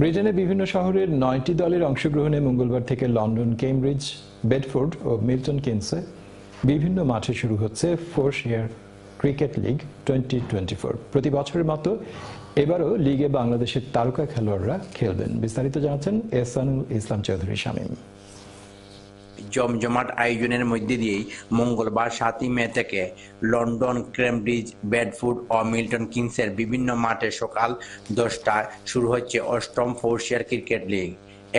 ব্রিটেনের বিভিন্ন শহরের নয়টি দলের অংশগ্রহণে মঙ্গলবার থেকে লন্ডন, কেমব্রিজ, বেডফোর্ড ও মিল্টন কিনসে বিভিন্ন মাঠে শুরু হচ্ছে four shire cricket league twenty twenty four. প্রতি বছরের মতো এবারও লিগে বাংলাদেশের তারকা খেলোয়াড়রা খেলবেন। বিস্তারিত জানাচ্ছেন এসানুল ইসলাম চৌধুরী শামীম। জমজমাট আয়োজনের মধ্যে দিয়েই মঙ্গলবার সাতই মে থেকে লন্ডন ক্রেমব্রিজ ব্যাডফুড ও মিল্টন কিংসের বিভিন্ন মাঠে সকাল দশটায় শুরু হচ্ছে অষ্টম ফোর্সিয়ার ক্রিকেট লিগ।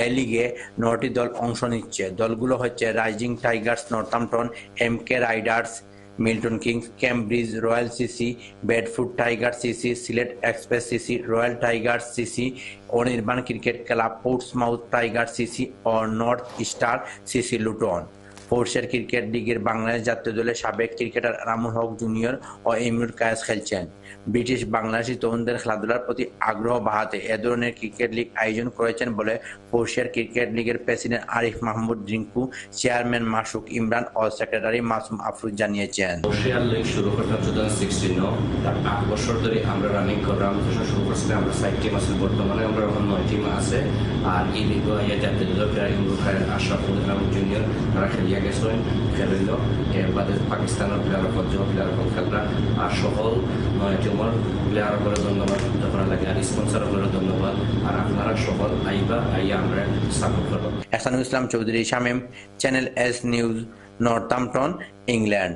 এ লিগে নটি দল অংশ নিচ্ছে। দলগুলো হচ্ছে rising tigers, Northampton, M K riders Milton Keynes Cambridge royal CC Bedford tiger CC Sylhet express CC royal tiger CC Anirban cricket club Portsmouth tiger CC ও নর্থ স্টার সিসি লুটন ফোর্সের cricket লিগের বাংলাদেশ জাতীয় দলের সাবেক cricketer রামুল হক junior ও এমিউর কায়াস খেলছেন। British Bangladeshi তরুণদের খেলাধুলার প্রতি আগ্রহ বাড়াতে এ ধরনের ক্রিকেট লিগ আয়োজন করেছেন বলে ফোর্সিয়ার ক্রিকেট লিগের প্রেসিডেন্ট আরিফ মাহমুদ রিঙ্কু, চেয়ারম্যান মাসুক ইমরান ও সেক্রেটারি মাসুম আফরুজ জানিয়েছেন। শুরু বছর ধরে আমরা রানিং আছে আর এই গেছেন খেলিল এর বাদে পাকিস্তানের প্লেয়ার পর্যন্ত প্লেয়ার খেলরা আর সকল টিমর টিমের প্লেয়ার করে ধন্যবাদ, যখন লাগে, আর স্পন্সর করে ধন্যবাদ, আর আপনারা সকল আইবা, আইয়া আমরা সাপোর্ট করব। Ehsanul Islam Chowdhury, Shamim channel S news Northampton England